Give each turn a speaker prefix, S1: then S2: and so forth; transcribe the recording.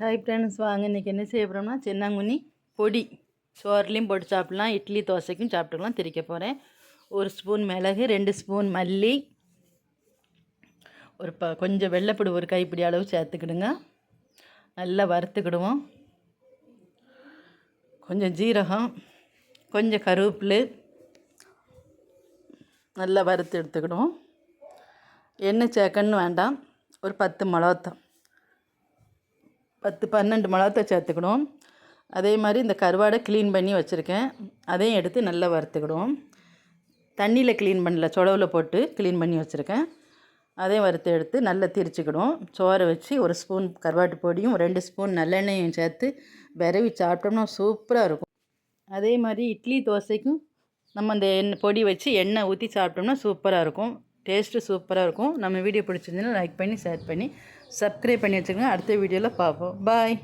S1: Hi friends வாங்க. இன்றைக்கி என்ன செய்ய போகிறோம்னா சென்னாங்குனி பொடி. சோறுலேயும் போட்டு சாப்பிட்லாம். இட்லி தோசைக்கும் சாப்பிட்டுக்கலாம். திரிக்க போகிறேன் ஒரு ஸ்பூன் மிளகு ரெண்டு ஸ்பூன் மல்லி. ஒரு ப கொஞ்சம் வெள்ளைப்பூடு ஒரு கைப்பிடி அளவு சேர்த்துக்கிடுங்க. நல்லா வறுத்துக்கிடுவோம். கொஞ்சம் ஜீரகம் கொஞ்சம் கருவேப்பில். நல்லா வறுத்து எடுத்துக்கிடுவோம். எண்ணெய் சேர்க்கன்னு வேண்டாம். ஒரு பத்து மிளகாத்தம் பத்து பன்னெண்டு மிளகாத்த சேர்த்துக்கணும். அதே மாதிரி இந்த கருவாடை க்ளீன் பண்ணி வச்சுருக்கேன். அதையும் எடுத்து நல்லா வறுத்துக்கிடுவோம். தண்ணியில் க்ளீன் பண்ணல சொடவில் போட்டு க்ளீன் பண்ணி வச்சுருக்கேன். அதையும் வறுத்து எடுத்து நல்லா திரிச்சுக்கிடுவோம். சோறை வச்சு ஒரு ஸ்பூன் கருவாட்டு பொடியும் ரெண்டு ஸ்பூன் நல்லெண்ணெயும் சேர்த்து விரவி சாப்பிட்டோம்னா சூப்பராக இருக்கும். அதே மாதிரி இட்லி தோசைக்கும் நம்ம அந்த எண்ணெய் பொடி வச்சு எண்ணெய் ஊற்றி சாப்பிட்டோம்னா சூப்பராக இருக்கும். டேஸ்ட்டு சூப்பராக இருக்கும். நம்ம வீடியோ பிடிச்சிருந்தீங்கன்னா லைக் பண்ணி ஷேர் பண்ணி சப்ஸ்கிரைப் பண்ணி வச்சுக்கோங்க. அடுத்த வீடியோவில் பார்ப்போம். பாய்